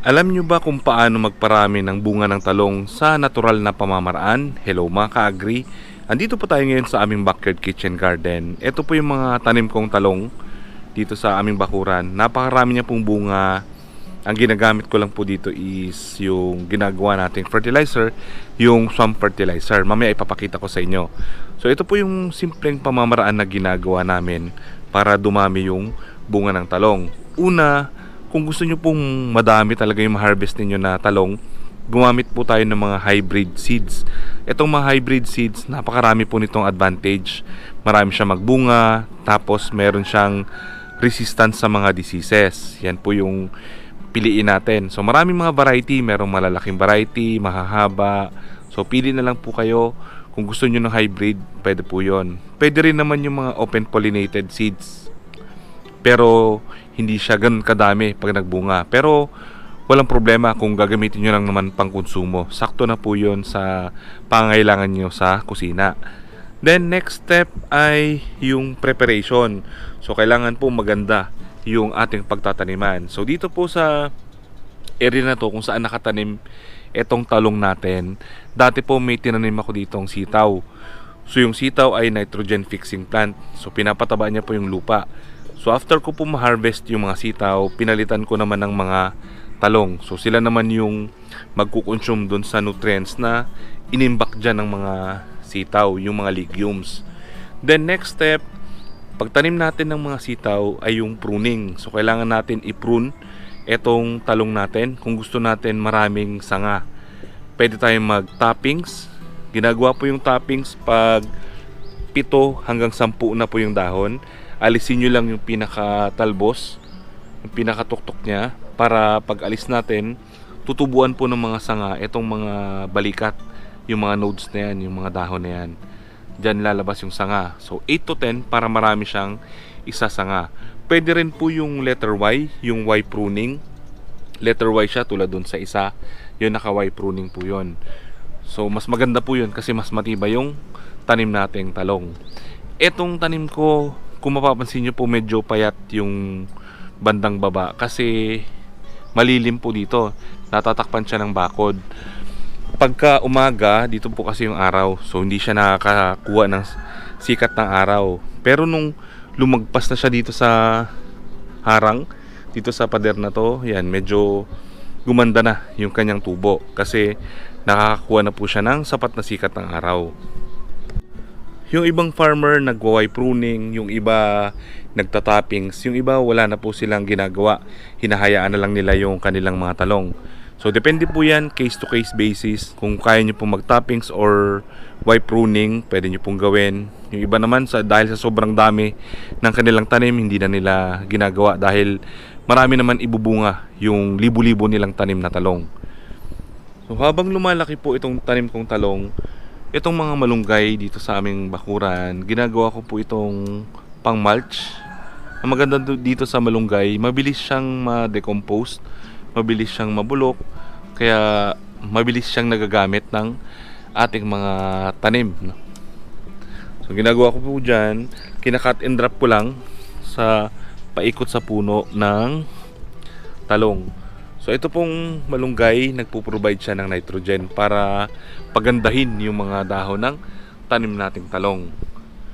Alam nyo ba kung paano magparami ng bunga ng talong sa natural na pamamaraan? Hello mga ka-agri. Andito po tayo ngayon sa aming backyard kitchen garden. Ito po yung mga tanim kong talong dito sa aming bakuran. Napakarami niya pong bunga. Ang ginagamit ko lang po dito is yung ginagawa nating fertilizer, yung swamp fertilizer. Mamaya ipapakita ko sa inyo. So ito po yung simpleng pamamaraan na ginagawa namin para dumami yung bunga ng talong. Una, kung gusto nyo pong madami talaga yung harvest ninyo na talong, gumamit po tayo ng mga hybrid seeds. Itong mga hybrid seeds, napakarami po nitong advantage. Marami siya magbunga, tapos meron siyang resistance sa mga diseases. Yan po yung piliin natin. So maraming mga variety, merong malalaking variety, mahahaba. So pili na lang po kayo. Kung gusto nyo ng hybrid, pwede po yon. Pwede rin naman yung mga open pollinated seeds. Pero hindi siya ganun kadami pag nagbunga. Pero walang problema kung gagamitin nyo lang naman pang konsumo. Sakto na po yon sa pangailangan nyo sa kusina. Then next step ay yung preparation. So kailangan po maganda yung ating pagtataniman. So dito po sa area na to kung saan nakatanim etong talong natin, dati po may tinanim ako ditong sitaw. So yung sitaw ay nitrogen fixing plant. So pinapataba niya po yung lupa. So after ko po ma-harvest yung mga sitaw, pinalitan ko naman ng mga talong. So sila naman yung magkukonsume dun sa nutrients na inimbak dyan ng mga sitaw, yung mga legumes. Then next step, pagtanim natin ng mga sitaw ay yung pruning. So kailangan natin i-prune etong talong natin kung gusto natin maraming sanga. Pwede tayong mag-toppings. Ginagawa po yung toppings pag pito hanggang sampu na po yung dahon. Alisin nyo lang yung pinaka-talbos, yung pinakatuktok niya para pag alis natin, tutubuan po ng mga sanga itong mga balikat, yung mga nodes na yan, yung mga dahon na yan. Diyan lalabas yung sanga. So 8 to 10 para marami siyang isa sanga. Pwede rin po yung letter Y, yung Y pruning. Letter Y siya tulad dun sa isa. Yun naka Y pruning po yun. So mas maganda po yun kasi mas matibay yung tanim nating talong. Etong tanim ko, kung mapapansin nyo po medyo payat yung bandang baba kasi malilim po dito. Natatakpan siya ng bakod. Pagka umaga, dito po kasi yung araw. So hindi siya nakakakuha ng sikat ng araw. Pero nung lumagpas na siya dito sa harang, dito sa pader na to, yan, medyo gumanda na yung kanyang tubo kasi nakakakuha na po siya ng sapat na sikat ng araw. Yung ibang farmer nagwa pruning, yung iba nagtatoppings, yung iba wala na po silang ginagawa. Hinahayaan na lang nila yung kanilang mga talong. So depende po yan case to case basis. Kung kaya nyo pong mag-toppings or Y pruning, pwede nyo pong gawin. Yung iba naman sa dahil sa sobrang dami ng kanilang tanim, hindi na nila ginagawa dahil marami naman ibubunga yung libu-libo nilang tanim na talong. So habang lumalaki po itong tanim kong talong, itong mga malunggay dito sa aming bakuran, ginagawa ko po itong pang mulch. Ang maganda dito sa malunggay, mabilis siyang ma-decompose, mabilis siyang mabulok, kaya mabilis siyang nagagamit ng ating mga tanim. no? So ginagawa ko po dyan, kinakat and drop ko lang sa paikot sa puno ng talong. So ito pong malunggay, nagpo-provide siya ng nitrogen para pagandahin yung mga dahon ng tanim nating talong.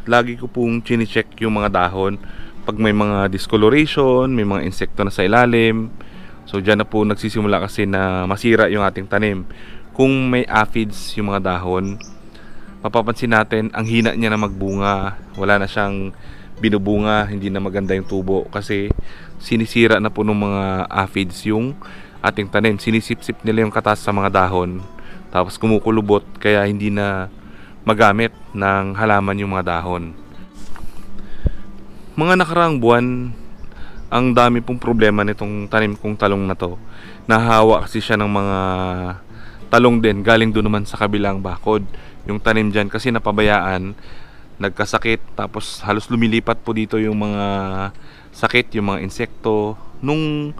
Lagi ko pong chine-check yung mga dahon pag may mga discoloration, may mga insekto na sa ilalim. So diyan na po nagsisimula kasi na masira yung ating tanim. Kung may aphids yung mga dahon, mapapansin natin ang hina niya na magbunga. Wala na siyang binubunga, hindi na maganda yung tubo kasi sinisira na po ng mga aphids yung ating tanim. Sinisip-sip nila yung katas sa mga dahon tapos kumukulubot kaya hindi na magamit ng halaman yung mga dahon. Mga nakaraang buwan, ang dami pong problema nitong tanim kong talong na to. Nahawa kasi siya ng mga talong din galing doon naman sa kabilang bakod. Yung tanim dyan kasi napabayaan, nagkasakit tapos halos lumilipat po dito yung mga sakit, yung mga insekto. Nung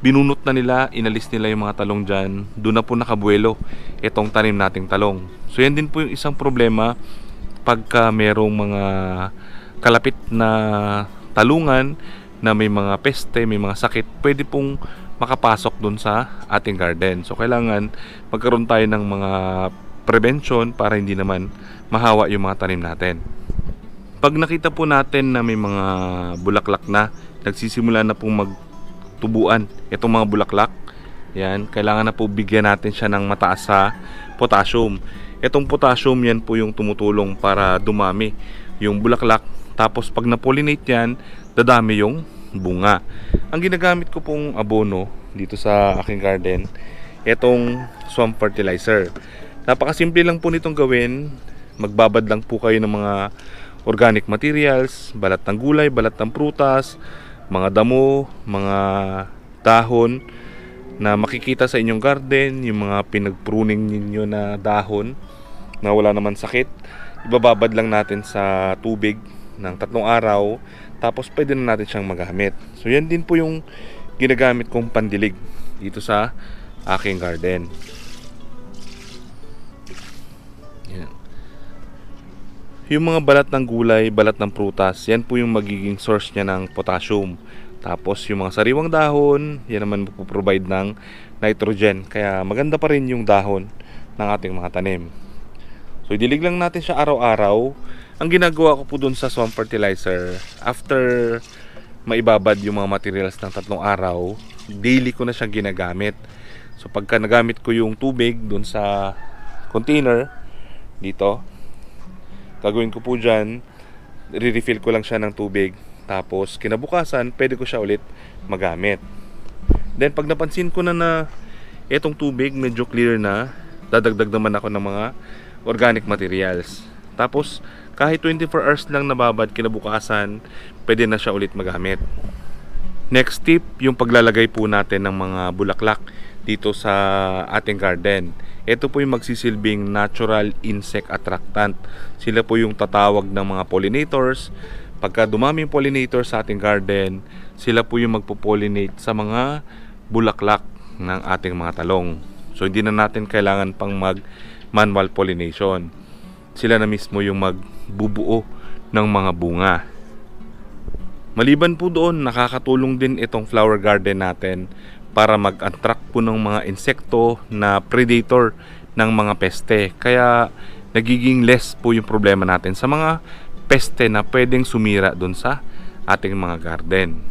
binunot na nila, inalis nila yung mga talong dyan, doon na po nakabuelo itong tanim nating talong. So yan din po yung isang problema pagka merong mga kalapit na talungan na may mga peste, may mga sakit, pwede pong makapasok dun sa ating garden. So kailangan magkaroon tayo ng mga prevention para hindi naman mahawa yung mga tanim natin. Pag nakita po natin na may mga bulaklak na, nagsisimula na pong magtubuan itong mga bulaklak, yan, kailangan na po bigyan natin siya ng mataas sa potassium. Itong potassium yan po yung tumutulong para dumami yung bulaklak. Tapos pag na-pollinate yan, dadami yung bunga. Ang ginagamit ko pong abono dito sa aking garden, itong swamp fertilizer. Napakasimple lang po nitong gawin. Magbabad lang po kayo ng mga organic materials, balat ng gulay, balat ng prutas, mga damo, mga dahon na makikita sa inyong garden, yung mga pinag-pruning ninyo na dahon na wala naman sakit. Ibababad lang natin sa tubig ng tatlong araw tapos pwede na natin siyang magamit. So yan din po yung ginagamit kong pandilig dito sa aking garden. Yung mga balat ng gulay, balat ng prutas, yan po yung magiging source niya ng potassium. Tapos yung mga sariwang dahon, yan naman magpo-provide ng nitrogen. Kaya maganda pa rin yung dahon ng ating mga tanim. So idilig lang natin siya araw-araw. Ang ginagawa ko po dun sa swamp fertilizer, after maibabad yung mga materials ng tatlong araw, daily ko na siyang ginagamit. So pagka nagamit ko yung tubig dun sa container, dito, gagawin ko po dyan, re-refill ko lang siya ng tubig. Tapos kinabukasan, pwede ko siya ulit magamit. Then pag napansin ko na na itong tubig medyo clear na, dadagdag naman ako ng mga organic materials. Tapos kahit 24 hours lang nababad kinabukasan, pwede na siya ulit magamit. Next tip, yung paglalagay po natin ng mga bulaklak dito sa ating garden. Ito po yung magsisilbing natural insect attractant. Sila po yung tatawag ng mga pollinators. Pagka dumami yung pollinator sa ating garden, sila po yung magpo-pollinate sa mga bulaklak ng ating mga talong. So hindi na natin kailangan pang mag manual pollination. Sila na mismo yung magbubuo ng mga bunga. Maliban po doon, nakakatulong din itong flower garden natin para mag-attract po ng mga insekto na predator ng mga peste. Kaya nagiging less po yung problema natin sa mga peste na pwedeng sumira doon sa ating mga garden.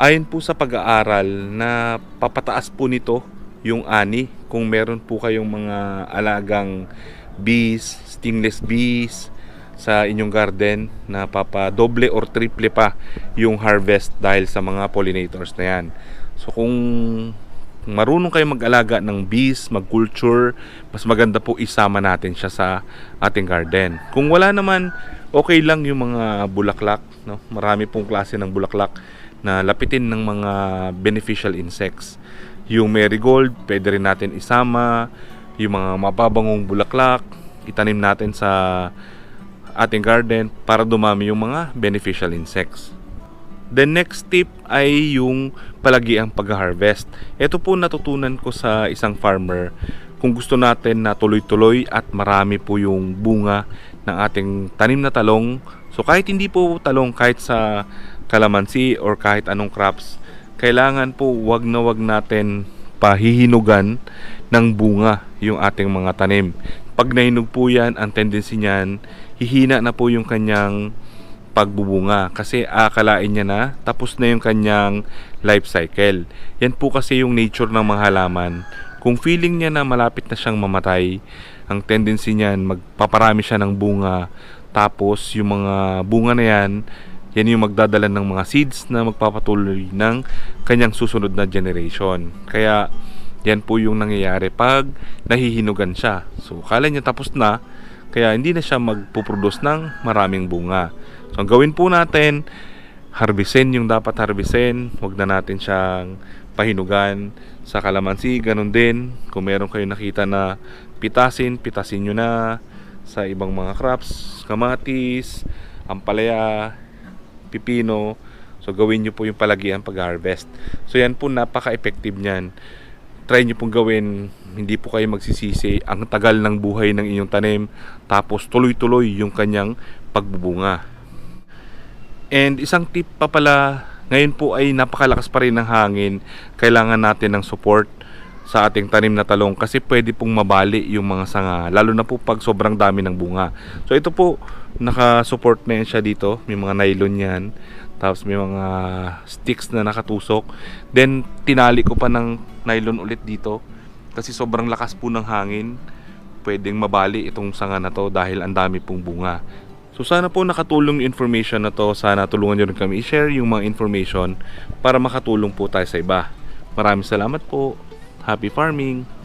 Ayon po sa pag-aaral na papataas po nito yung ani kung meron po kayong mga alagang bees, stingless bees sa inyong garden na papadoble or triple pa yung harvest dahil sa mga pollinators na yan. So kung marunong kayo mag-alaga ng bees, mag-culture, mas maganda po isama natin siya sa ating garden. Kung wala naman, okay lang yung mga bulaklak. No? Marami pong klase ng bulaklak na lapitin ng mga beneficial insects. Yung marigold, pwede rin natin isama. Yung mga mababangong bulaklak, itanim natin sa ating garden para dumami yung mga beneficial insects. The next tip ay yung palagi ang pag-harvest. Ito po natutunan ko sa isang farmer. Kung gusto natin na tuloy-tuloy at marami po yung bunga ng ating tanim na talong. So kahit hindi po talong, kahit sa kalamansi or kahit anong crops, kailangan po wag na wag natin pahihinugan ng bunga yung ating mga tanim. Pag nahinog po yan, ang tendency niyan, hihina na po yung kanyang pagbubunga kasi akalain niya na tapos na yung kanyang life cycle. Yan po kasi yung nature ng mga halaman. Kung feeling niya na malapit na siyang mamatay, ang tendency niyan magpaparami siya ng bunga tapos yung mga bunga na yan yan yung magdadala ng mga seeds na magpapatuloy ng kanyang susunod na generation. Kaya yan po yung nangyayari pag nahihinugan siya. So kala niya tapos na, kaya hindi na siya magpuproduce ng maraming bunga. So ang gawin po natin, harvestin yung dapat harvestin. Huwag na natin siyang pahinugan sa kalamansi. Ganun din, kung meron kayo nakita na pitasin, pitasin nyo na sa ibang mga crops, kamatis, ampalaya, pipino. So gawin nyo po yung palagian pag-harvest. So yan po napaka-effective niyan. Try nyo pong gawin, hindi po kayo magsisisi. Ang tagal ng buhay ng inyong tanim, tapos tuloy-tuloy yung kanyang pagbubunga. And isang tip pa pala Ngayon po ay napakalakas pa rin ng hangin. Kailangan natin ng support sa ating tanim na talong kasi pwede pong mabali yung mga sanga lalo na po pag sobrang dami ng bunga. So ito po naka-support na yan siya dito, may mga nylon yan. Tapos may mga sticks na nakatusok. Then tinali ko pa ng nylon ulit dito kasi sobrang lakas po ng hangin. Pwedeng mabali itong sanga na to dahil ang dami pong bunga. So sana po nakatulong yung information na to. Sana tulungan nyo rin kami i-share yung mga information para makatulong po tayo sa iba. Maraming salamat po. Happy farming!